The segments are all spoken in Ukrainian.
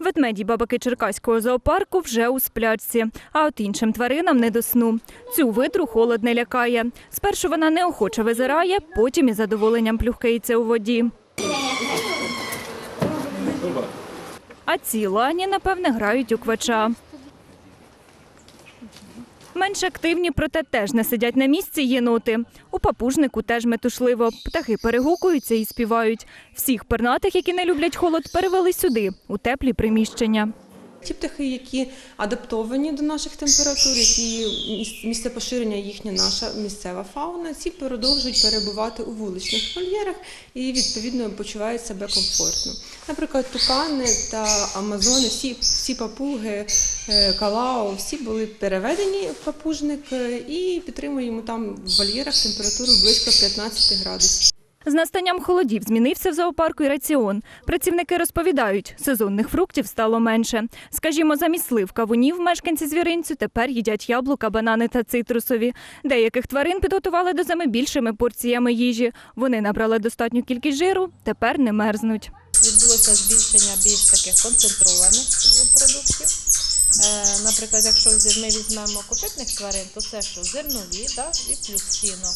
Ведмеді бабаки Черкаського зоопарку вже у сплячці, а от іншим тваринам не до сну. Цю видру холод не лякає. Спершу вона неохоче визирає, потім із задоволенням плюхкається у воді. А ці лані, напевне, грають у квача. Менш активні, проте теж не сидять на місці єноти. У папужнику теж метушливо. Птахи перегукуються і співають. Всіх пернатих, які не люблять холод, перевели сюди, у теплі приміщення. Ті птахи, які адаптовані до наших температур, які міс- місце поширення їхня наша місцева фауна, ці продовжують перебувати у вуличних вольєрах і відповідно почувають себе комфортно. Наприклад, тукани та амазони, всі, всі папуги, калао, всі були переведені в папужник е, і підтримуємо там в вольєрах температуру близько 15 градусів. З настанням холодів змінився в зоопарку і раціон. Працівники розповідають, сезонних фруктів стало менше. Скажімо, замість слив кавунів мешканці звіринцю тепер їдять яблука, банани та цитрусові. Деяких тварин підготували до зими більшими порціями їжі. Вони набрали достатню кількість жиру, тепер не мерзнуть. відбулося збільшення більш таких концентрованих продуктів. Е, Наприклад, якщо ми візьмемо копитних тварин, то це що зернові да, і плюс сіно.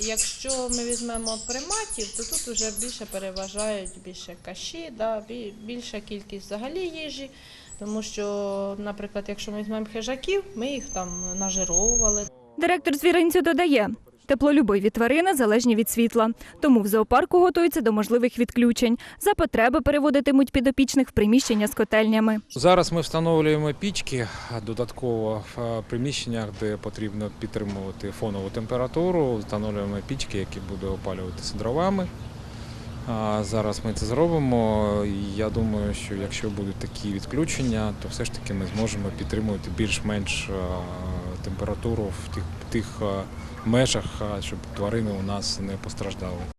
Якщо ми візьмемо приматів, то тут вже більше переважають більше каші, да, більша кількість взагалі їжі. Тому що, наприклад, якщо ми візьмемо хижаків, ми їх там нажировували, Директор звіринцю додає. Теплолюбиві тварини залежні від світла, тому в зоопарку готуються до можливих відключень. За потреби переводитимуть підопічних в приміщення з котельнями. Зараз ми встановлюємо пічки додатково в е, приміщеннях, де потрібно підтримувати фонову температуру. Встановлюємо пічки, які будуть опалюватися дровами. Зараз ми це зробимо. Я думаю, що якщо будуть такі відключення, то все ж таки ми зможемо підтримувати більш-менш е, температуру в тих, тих е, межах, е, щоб тварини у нас не постраждали.